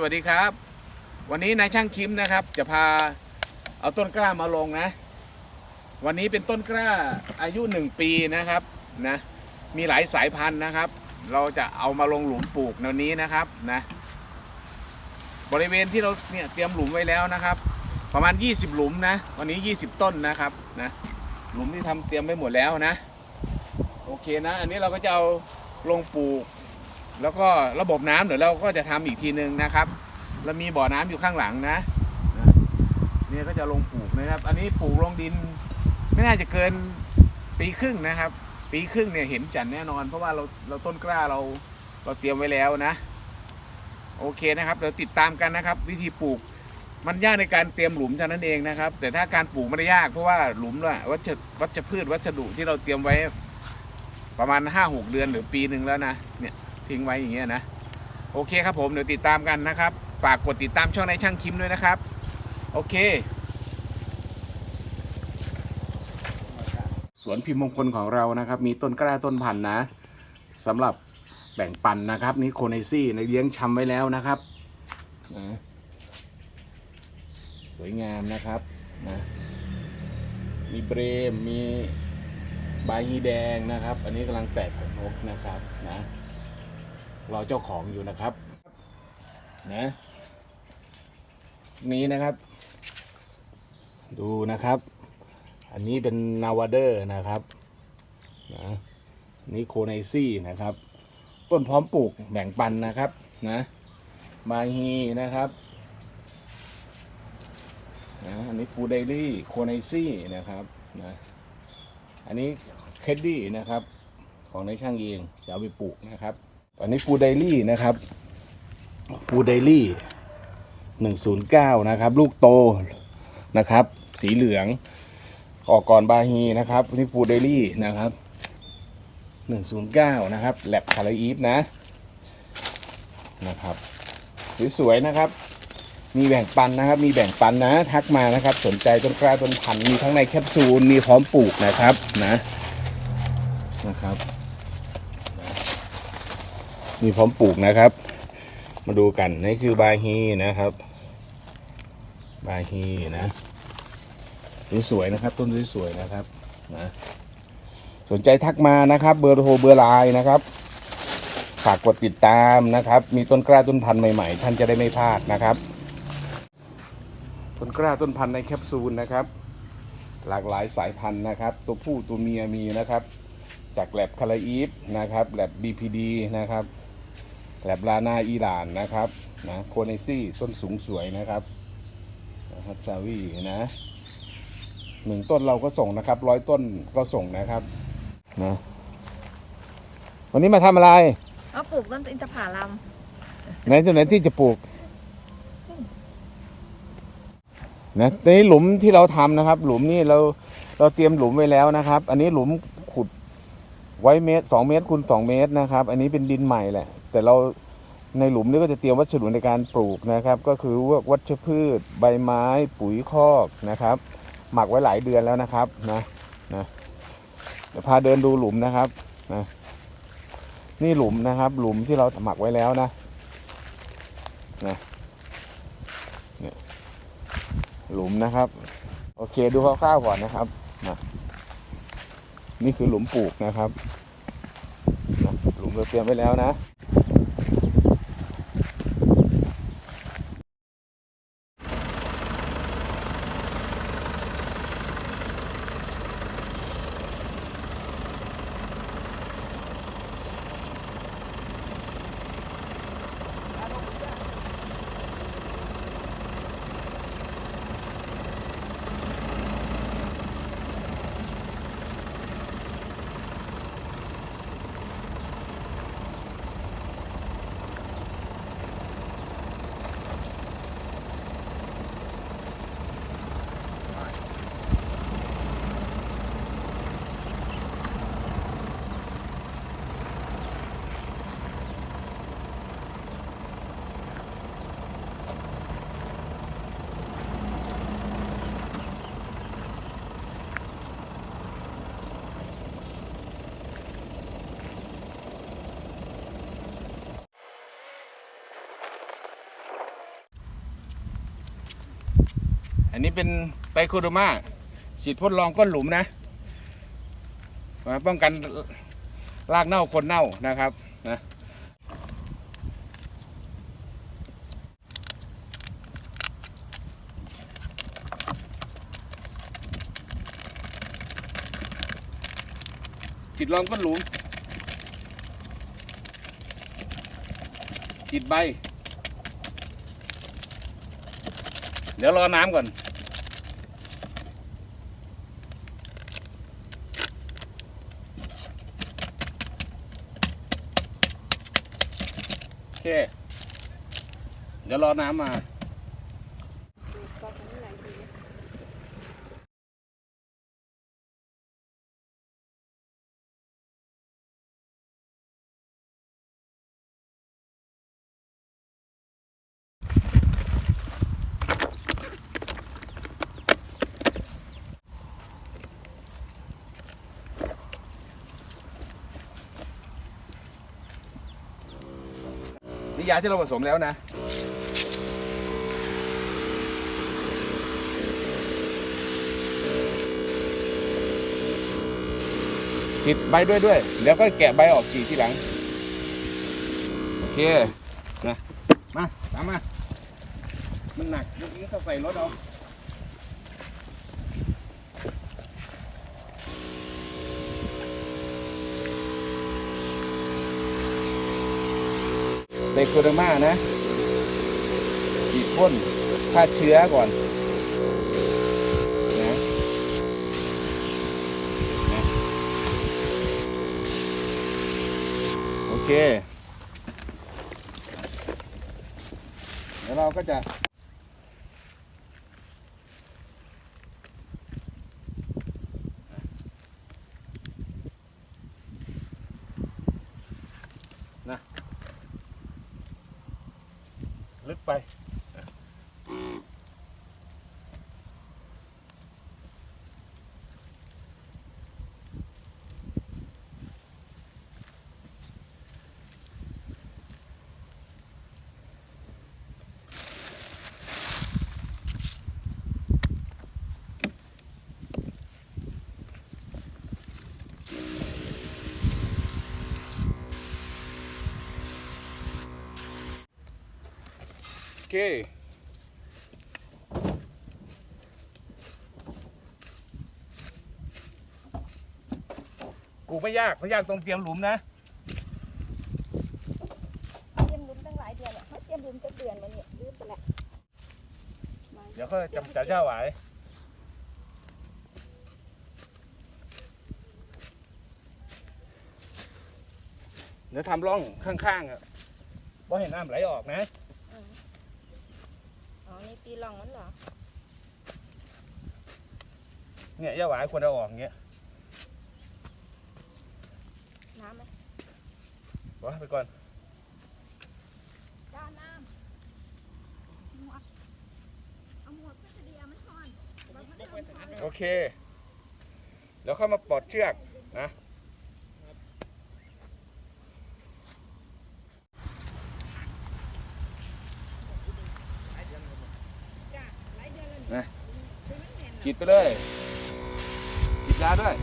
สวัสดีครับ วันนี้นายช่างคิมนะครับ จะพาเอาต้นกล้ามาลงนะ วันนี้เป็นต้นกล้าอายุหนึ่งปีนะครับนะมีหลายสายพันธุ์นะครับ เราจะเอามาลงหลุมปลูกในวนี้นะครับนะบริเวณที่เราเนี่ยเตรียมหลุมไว้แล้วนะครับ ประมาณ 20 หลุมนะ วันนี้ 20 ต้นนะครับนะหลุมที่ทำเตรียมไว้หมดแล้วนะ โอเคนะ อันนี้เราก็จะเอาลงปลูก แล้วก็ระบบน้ำเดี๋ยวเราก็จะทำอีกทีนึงนะครับเรามีบ่อน้ำอยู่ข้างหลังนะนะ เนี่ยก็จะลงปลูกนะครับ อันนี้ปลูกลงดิน ไม่น่าจะเกินปีครึ่งนะครับ ปีครึ่งเนี่ยเห็นจันทร์แน่นอน เพราะว่าเราเราต้นกล้าเราเราเตรียมไว้แล้วนะ โอเคนะครับเดี๋ยวติดตามกันนะครับ วิธีปลูกมันยากในการเตรียมหลุมเท่านั้นเองนะครับ แต่ถ้าการปลูกไม่ได้ยากเพราะว่าหลุมน่ะวัชวัชพืชวัสดุที่เราเตรียมไว้ประมาณ5 6เดือนหรือปีหนึ่งแล้วนะเนี่ย ทิ้งไว้อย่างเงี้ยนะ โอเคครับผมเดี๋ยวติดตามกันนะครับฝากกดติดตามช่องในายช่างคิมด้วยนะครับ โอเค สวนพิมพ์มงคลของเรานะครับ มีต้นกล้าต้นพันธุ์นะสำหรับแบ่งปันนะครับ นี่โคเนซี่ในเลี้ยงชำไว้แล้วนะครับนะสวยงามนะครับนะมีเบรมมีใบยีแดงนะครับ อันนี้กำลังแตกขนนกนะครับนะ รอเจ้าของอยู่นะครับ นะนี้นะครับ ดูนะครับ อันนี้เป็นนาวาเดอร์นะครับนะนี่โคไนซี่นะครับ ต้นพร้อมปลูกแบ่งปันนะครับนะมาฮีนะครับนะอันนี้ฟูไดลี่โคไนซี่นะครับนะอันนี้เคดดี้นะครับ ของในช่างเองจะเอาไปปลูกนะครับ อันนี้ฟูไดลี่นะครับฟูไดลี่หนึ่งศูนย์เก้านะครับ ลูกโตนะครับ สีเหลือง ออกก่อนบาฮีนะครับนี่ฟูเดลี่นะครับ109นะครับแลบคาราอีฟนะนะครับสวยๆนะครับมีแบ่งปันนะครับ มีแบ่งปันนะ ทักมานะครับ สนใจต้นกล้าต้นพันธุ์มีทั้งในแคปซูล มีพร้อมปลูกนะครับนะนะครับ มีพร้อมปลูกนะครับ มาดูกันนี่คือบาฮีนะครับ บาฮีนะสวยๆนะครับ ต้นสวยๆนะครับนะสนใจทักมานะครับ เบอร์โทรเบอร์ไลน์นะครับฝากกดติดตามนะครับ มีต้นกล้าต้นพันธุ์ใหม่ๆ ท่านจะได้ไม่พลาดนะครับ ต้นกล้าต้นพันธุ์ในแคปซูลนะครับ หลากหลายสายพันธุ์นะครับ ตัวผู้ตัวเมียมีนะครับ จากแลบคาราอีฟนะครับแลบ BPD นะครับ แลบลานาอีหร่านนะครับนะโคเนซี่ต้นสูงสวยนะครับนะครับจาวีนะหนึ่งต้นเราก็ส่งนะครับร้อยต้นก็ส่งนะครับนะวันนี้มาทำอะไรเอาปลูกต้นอินทผลัมไหนตัวไหนที่จะปลูกนะในหลุมที่เราทำนะครับ หลุมนี่เราเราเตรียมหลุมไว้แล้วนะครับ อันนี้หลุมขุดไว้เมตรสองเมตรคูณสองเมตรนะครับ อันนี้เป็นดินใหม่แหละ แต่เราในหลุมนี้ก็จะเตรียมวัสดุในการปลูกนะครับ ก็คือววัชพืช ใบไม้ ปุ๋ยคอกนะครับ หมักไว้หลายเดือนแล้วนะครับนะนะเดี๋ยวพาเดินดูหลุมนะครับนะนี่หลุมนะครับ หลุมที่เราหมักไว้แล้วนะนะเนี่ยหลุมนะครับ โอเคดูคร่าวๆก่อนนะครับนะนี่คือหลุมปลูกนะครับนะหลุมเราเตรียมไว้แล้วนะ นนี้เป็นไตรโคโดมาฉีดพ่นรองก้นหลุมนะมาป้องกันรากเน่าคนเน่านะครับนะฉีดรองก้นหลุมฉีดใบ เดี๋ยวรอน้ำก่อน เค เดี๋ยวรอน้ำมา ยาที่เราผสมแล้วนะ ฉีดใบด้วยด้วยเดี๋ยวก็แกะใบออกฉีดทีหลัง โอเคนะมาตามมา มันหนักยกนี้ก็ใส่รถเอา ดโคเดอร์มานะฉีดพ่นฆ่าเชื้อก่อนนะนะโอเค เดี๋ยวเราก็จะ ลึกไป เค กูไม่ยากไม่ยากตรงเตรียมหลุมนะ เตรียมลุ้นตั้งหลายเดือนอะเขาเตรียมลุ้นจะเดือนแล้วเนี่ยยืดไปแล้วเดี๋ยวเขาจำจ่าเจ้าไหวเดี๋ยวทำร่องข้างๆอะว่าเห็นน้ำไหลออกนะ อ๋อนี่ตีลองมันเหรอ เนี่ยย่าหวายควรเอาออกอย่างเงี้ยน้ำไหมวะไปก่อน ด้านน้ำหมวกเอาหมวกเพื่อจะเดียมันก่อนเราไม่ได้เอาก่อน โอเค แล้วเข้ามาปลดเชือกนะจ้ะหลายเดือ นะฉีดไปเลยฉีดยาด้วย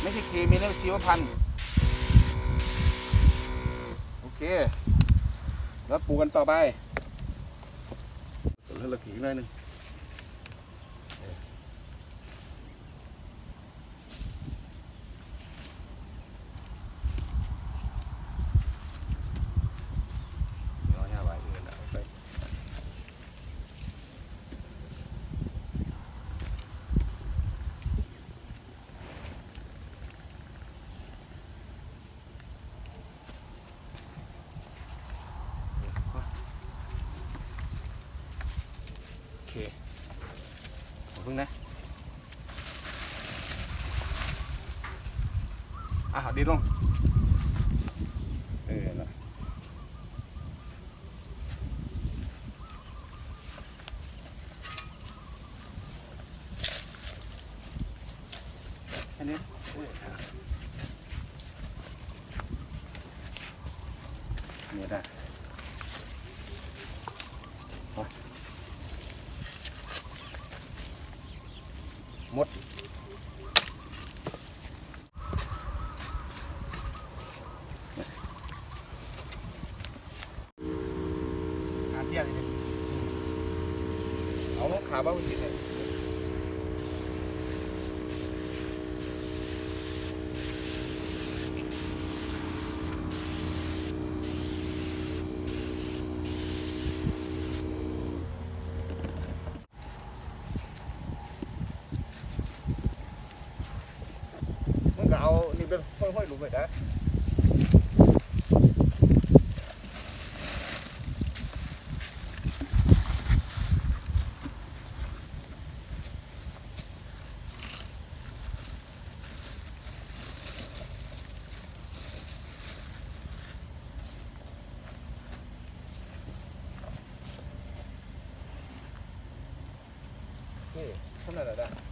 ไม่ใช่เคมีนะชีวพันธุ์โอเค แล้วปลูกกันต่อไปแล้วเราขีดหน่อยหนึ่งเดี๋ยวเอาหญ้าไว้อื่นเอาไปโอเค พึ่งนะอะดีลงเออนะแค่นี้โอ้ย หมด อาเซี ยนเอาลูกขาบ้างสิเนี่ยมึงก็เอานี่เป็นห้อยๆหลุมไปนะ นี่เท่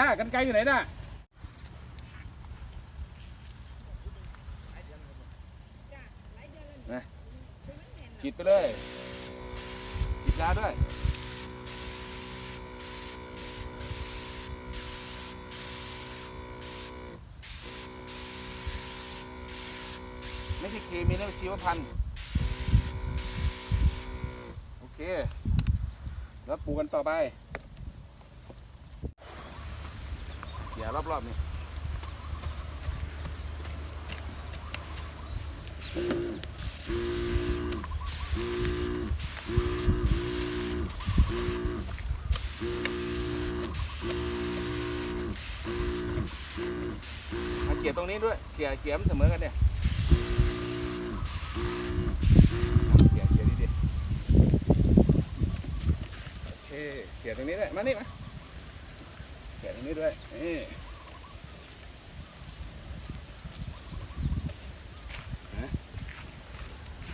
ด้ากันไกลอยู่ไหนด้านะฉีดไปเลยฉีดยาด้วยไม่ใช่เคมีนะชีวพันธุ์โอเค แล้วปลูกกันต่อไป เขี่ยรอบๆนี่เอาเขี่ยตรงนี้ด้วยเขี่ยเขี่ยมเสมอกันเนี่ยเอาเขี่ยเขี่ยดีๆโอเคเขี่ยตรงนี้ด้วยมานี่มาแกะตรงนี้ด้วย นี่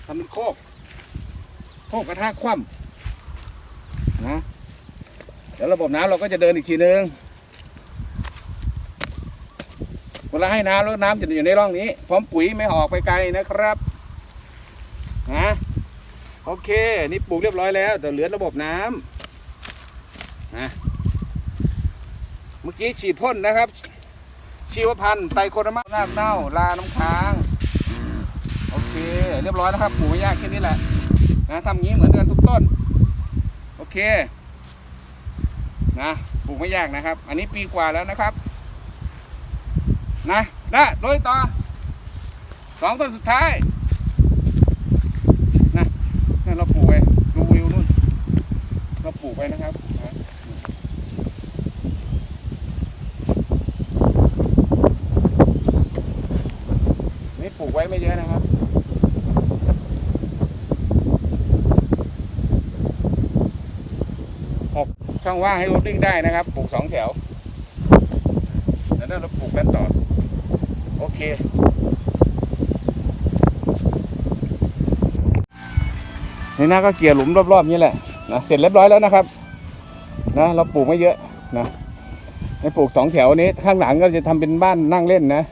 ทำเป็นโคก โคกกระทะคว่ำนะเดี๋ยวระบบน้ำเราก็จะเดินอีกทีนึงเวลาให้น้ำแล้วน้ำจะอยู่ในร่องนี้ พร้อมปุ๋ยไม่ออกไปไกลนะครับนะโอเค นี่ปลูกเรียบร้อยแล้ว แต่เหลือระบบน้ำนะ เมื่อ กี้ฉีดพ่นนะครับ ชีวพันธุ์ไตรโคโดมาหน้าเน่าลาน้ำค้าง โอเค เรียบร้อยนะครับปลูกไม่ยากแค่นี้แหละนะทำงี้เหมือนกันทุกต้น โอเค นะปลูกไม่ยากนะครับ อันนี้ปีกว่าแล้วนะครับ นะนะโดยต่อสองต้นสุดท้ายนะนั่นเราปลูกไปดูวิวนู่นเราปลูกไปนะครับนะ นี่ ปลูกไว้ไม่เยอะนะครับหกช่องว่างให้รถวิ่งได้นะครับ ปลูกสองแถว แล้วเราปลูกด้านต่อ โอเคนี่นะก็เกี่ยหลุมรอบๆนี้แหละนะเสร็จเรียบร้อยแล้วนะครับนะเราปลูกไม่เยอะนะให้ปลูกสองแถวนี้ข้างหลังก็จะทำเป็นบ้านนั่งเล่นนะ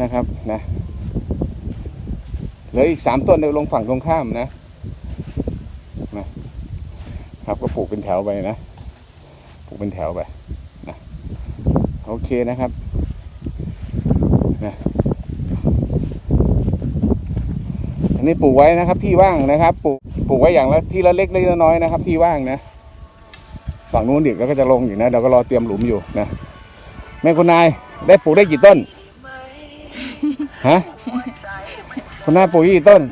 นะครับ นะเหลืออีกสามต้นเดี๋ยวลงฝั่งตรงข้ามนะนะครับก็ปลูกเป็นแถวไปนะปลูกเป็นแถวไปนะโอเคนะครับนะอันี่ปลูกไว้นะครับที่ว่างนะครับปลูกปลูกไว้อย่างละที่ละเล็กเล็กน้อยนะครับ ที่ว่างนะฝั่งนู้นอีกแล้วก็จะลงอีกนะเดี๋ยวก็รอเตรียมหลุมอยู่นะแม่คุณนายได้ปลูกได้กี่ต้น ฮะคุณนาปลูกกี่ต้น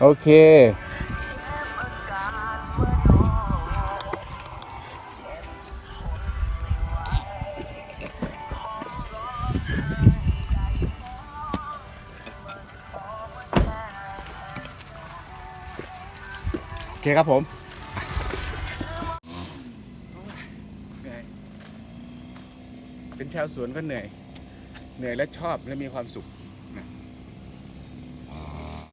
โอเค โอเคครับผมเป็นชาวสวนก็เหนื่อย เหนื่อยและชอบและมีความสุข